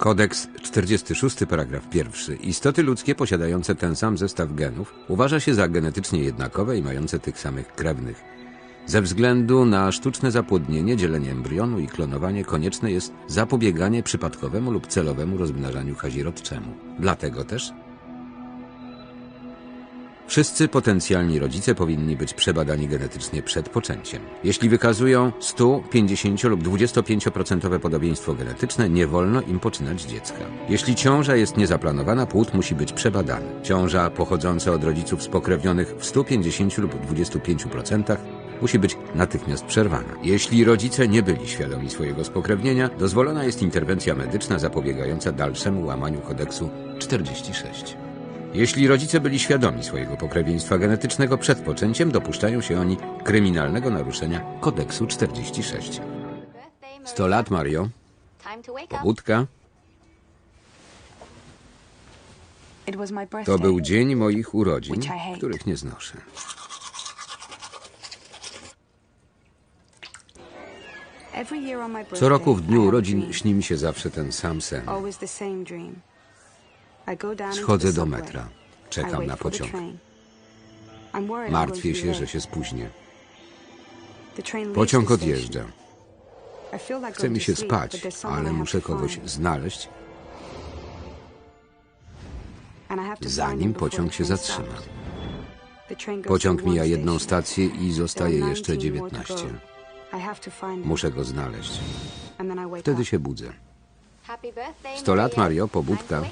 Kodeks 46, paragraf 1. Istoty ludzkie posiadające ten sam zestaw genów uważa się za genetycznie jednakowe i mające tych samych krewnych. Ze względu na sztuczne zapłodnienie, dzielenie embrionu i klonowanie konieczne jest zapobieganie przypadkowemu lub celowemu rozmnażaniu kazirodczemu. Dlatego też Wszyscy potencjalni rodzice powinni być przebadani genetycznie przed poczęciem. Jeśli wykazują 100, 50 lub 25% podobieństwo genetyczne, nie wolno im poczynać dziecka. Jeśli ciąża jest niezaplanowana, płód musi być przebadany. Ciąża pochodząca od rodziców spokrewnionych w 150 lub 25% musi być natychmiast przerwana. Jeśli rodzice nie byli świadomi swojego spokrewnienia, dozwolona jest interwencja medyczna zapobiegająca dalszemu łamaniu kodeksu 46. Jeśli rodzice byli świadomi swojego pokrewieństwa genetycznego przed poczęciem, dopuszczają się oni kryminalnego naruszenia kodeksu 46. 100 lat, Mario. Pobudka. To był dzień moich urodzin, których nie znoszę. Co roku w dniu urodzin śni mi się zawsze ten sam sen. Schodzę do metra. Czekam na pociąg. Martwię się, że się spóźnię. Pociąg odjeżdża. Chce mi się spać, ale muszę kogoś znaleźć, zanim pociąg się zatrzyma. Pociąg mija jedną stację i zostaje jeszcze 19. Muszę go znaleźć. Wtedy się budzę. 100 lat, Mario, pobudka.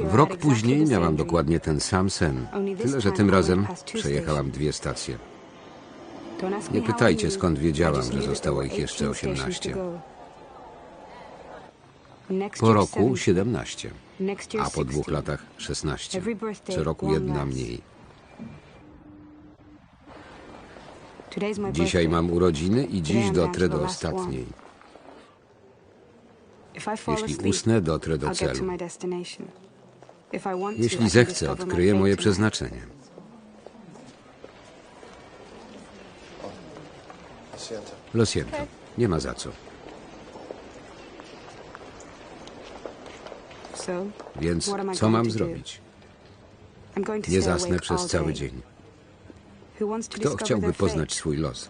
W rok później miałam dokładnie ten sam sen. Tyle, że tym razem przejechałam dwie stacje. Nie pytajcie, skąd wiedziałam, że zostało ich jeszcze 18. Po roku 17, a po dwóch latach 16. Co roku jedna mniej. Dzisiaj mam urodziny i dziś dotrę do ostatniej. Jeśli usnę, dotrę do celu. Jeśli zechcę, odkryję moje przeznaczenie. Lo siento. Nie ma za co. Więc co mam zrobić? Nie zasnę przez cały dzień. Kto chciałby poznać swój los?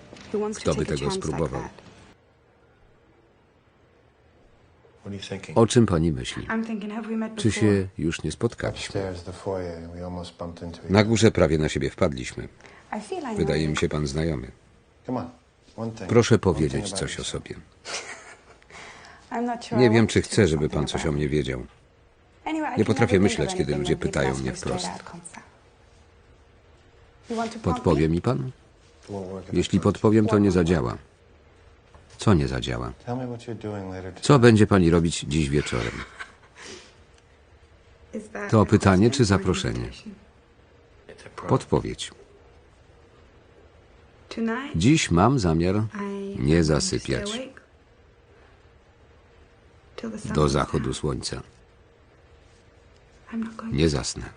Kto by tego spróbował? O czym pani myśli? Czy się już nie spotkaliśmy? Na górze prawie na siebie wpadliśmy. Wydaje mi się pan znajomy. Proszę powiedzieć coś o sobie. Nie wiem, czy chcę, żeby pan coś o mnie wiedział. Nie potrafię myśleć, kiedy ludzie pytają mnie wprost. Podpowie mi pan? Jeśli podpowiem, to nie zadziała. Co nie zadziała? Co będzie pani robić dziś wieczorem? To pytanie czy zaproszenie? Podpowiedź. Dziś mam zamiar nie zasypiać do zachodu słońca. Nie zasnę.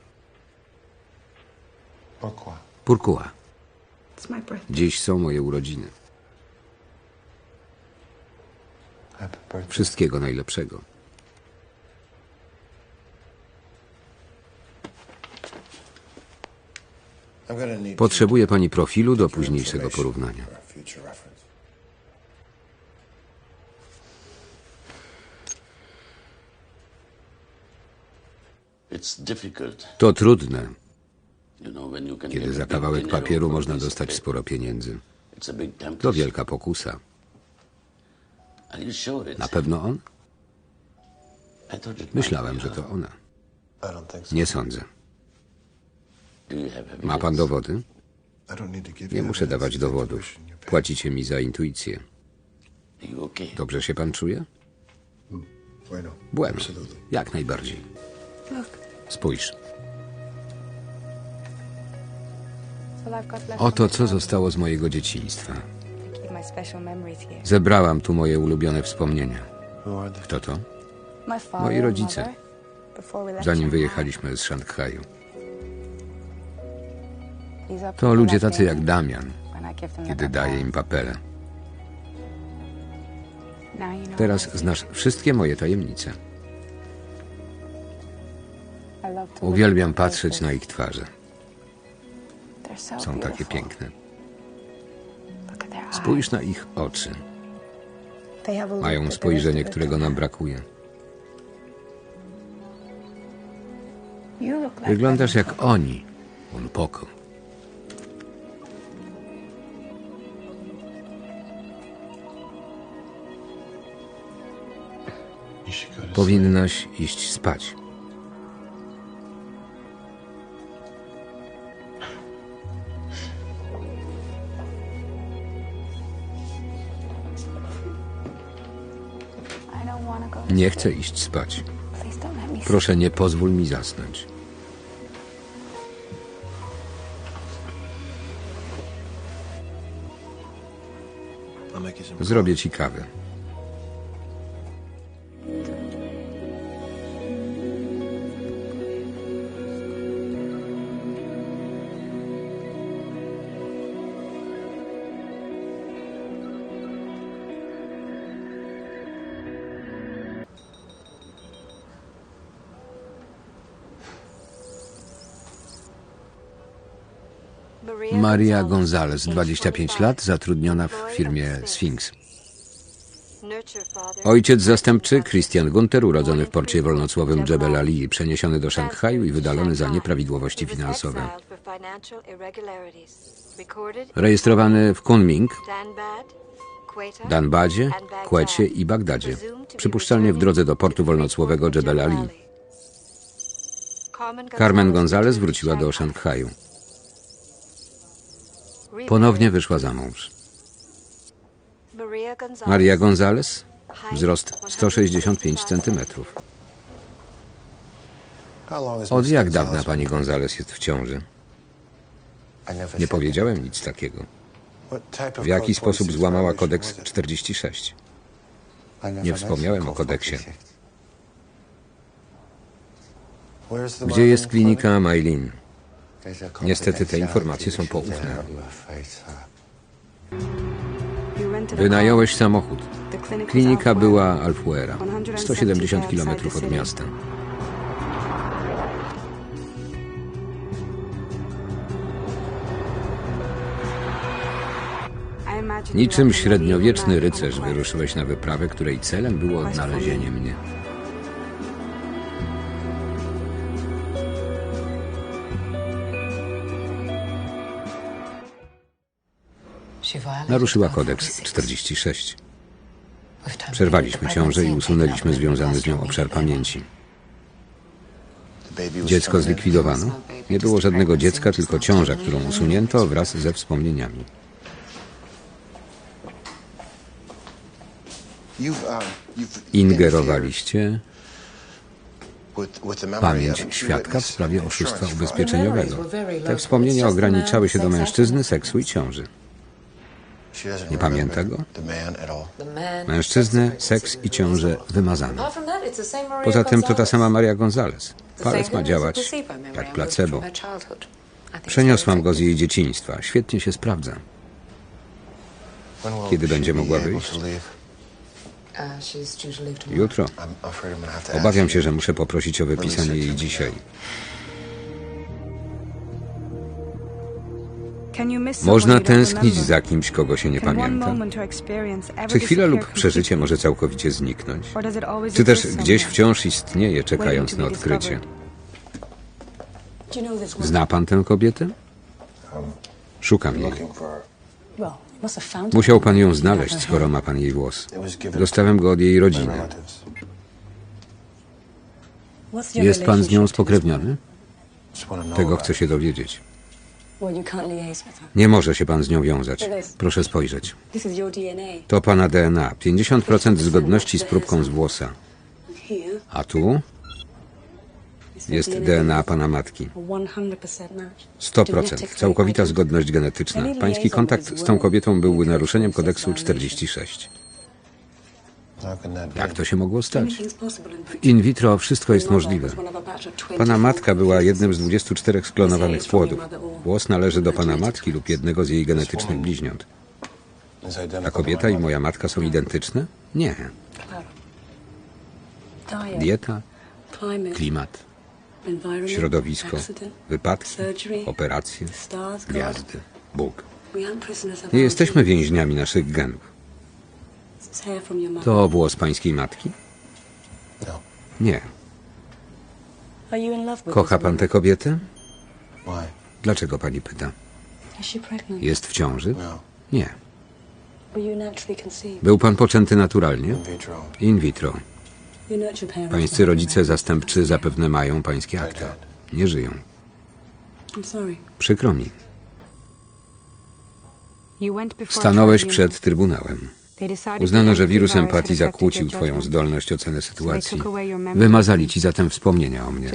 Pourquoi? Dziś są moje urodziny. Wszystkiego najlepszego. Potrzebuje pani profilu do późniejszego porównania. To trudne, kiedy za kawałek papieru można dostać sporo pieniędzy. To wielka pokusa. Na pewno on? Myślałem, że to ona. Nie sądzę. Ma pan dowody? Nie muszę dawać dowodów. Płacicie mi za intuicję. Dobrze się pan czuje? Bueno, jak najbardziej. Spójrz. Oto co zostało z mojego dzieciństwa. Zebrałam tu moje ulubione wspomnienia. Kto to? Moi rodzice. Zanim wyjechaliśmy z Szanghaju. To ludzie tacy jak Damian, kiedy daję im papel. papele. Now you know Teraz znasz wszystkie moje tajemnice. Uwielbiam patrzeć na ich twarze. Są takie piękne. Spójrz na ich oczy. Mają spojrzenie, którego nam brakuje. Wyglądasz jak oni. Poco. Powinnaś iść spać. Nie chcę iść spać. Proszę, nie pozwól mi zasnąć. Zrobię ci kawę. Maria Gonzalez, 25 lat, zatrudniona w firmie Sphinx. Ojciec zastępczy, Christian Gunter, urodzony w porcie wolnocłowym Jebel Ali, przeniesiony do Szanghaju i wydalony za nieprawidłowości finansowe. Rejestrowany w Kunming, Danbadzie, Kłecie i Bagdadzie. Przypuszczalnie w drodze do portu wolnocłowego Jebel Ali. Carmen Gonzalez wróciła do Szanghaju. Ponownie wyszła za mąż. Maria Gonzalez, wzrost 165 cm. Od jak dawna pani Gonzalez jest w ciąży? Nie powiedziałem nic takiego. W jaki sposób złamała kodeks 46? Nie wspomniałem o kodeksie. Gdzie jest klinika Mailin? Niestety te informacje są poufne. Wynająłeś samochód. Klinika była Alfuera, 170 km od miasta. Niczym średniowieczny rycerz wyruszyłeś na wyprawę, której celem było odnalezienie mnie. Naruszyła kodeks 46. Przerwaliśmy ciążę i usunęliśmy związany z nią obszar pamięci. Dziecko zlikwidowano. Nie było żadnego dziecka, tylko ciąża, którą usunięto wraz ze wspomnieniami. Ingerowaliście pamięć świadka w sprawie oszustwa ubezpieczeniowego. Te wspomnienia ograniczały się do mężczyzny, seksu i ciąży. Nie pamięta go? Mężczyznę, seks i ciążę wymazano. Poza tym to ta sama Maria Gonzalez. Palec ma działać jak placebo. Przeniosłam go z jej dzieciństwa. Świetnie się sprawdza. Kiedy będzie mogła wyjść? Jutro. Obawiam się, że muszę poprosić o wypisanie jej dzisiaj. Można tęsknić za kimś, kogo się nie pamięta. Czy chwila lub przeżycie może całkowicie zniknąć? Czy też gdzieś wciąż istnieje, czekając na odkrycie? Zna pan tę kobietę? Szukam jej. Musiał pan ją znaleźć, skoro ma pan jej głos. Dostałem go od jej rodziny. Jest pan z nią spokrewniony? Tego chcę się dowiedzieć. Nie może się pan z nią wiązać. Proszę spojrzeć. To pana DNA. 50% zgodności z próbką z włosa. A tu jest DNA pana matki. 100%. Całkowita zgodność genetyczna. Pański kontakt z tą kobietą byłby naruszeniem kodeksu 46. Jak to się mogło stać? W in vitro wszystko jest możliwe. Pana matka była jednym z 24 sklonowanych płodów. Włos należy do pana matki lub jednego z jej genetycznych bliźniąt. Ta kobieta i moja matka są identyczne? Nie. Dieta, klimat, środowisko, wypadki, operacje, gwiazdy, Bóg. Nie jesteśmy więźniami naszych genów. To włos pańskiej matki? Nie. Kocha pan tę kobietę? Dlaczego pani pyta? Jest w ciąży? Nie. Był pan poczęty naturalnie? In vitro. Pańscy rodzice zastępczy zapewne mają pańskie akta. Nie żyją. Przykro mi. Stanąłeś przed trybunałem. Uznano, że wirus empatii zakłócił twoją zdolność oceny sytuacji. Wymazali ci zatem wspomnienia o mnie.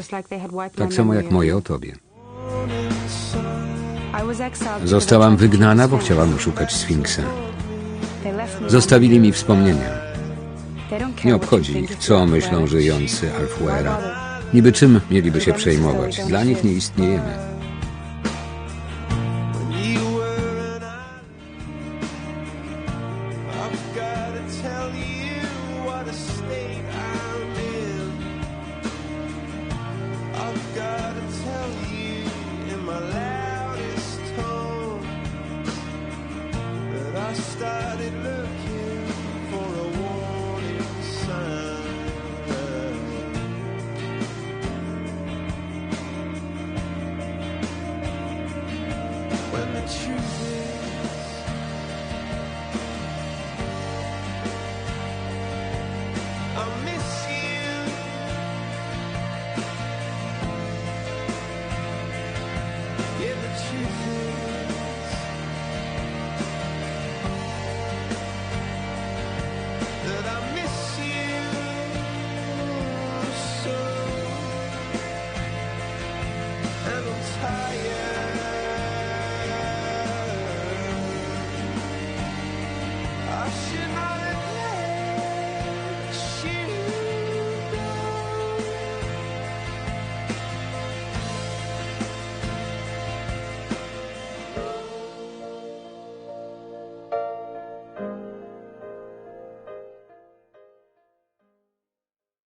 Tak samo jak moje o tobie. Zostałam wygnana, bo chciałam szukać Sfinksa. Zostawili mi wspomnienia. Nie obchodzi ich, co myślą żyjący Alfuera. Niby czym mieliby się przejmować? Dla nich nie istniejemy.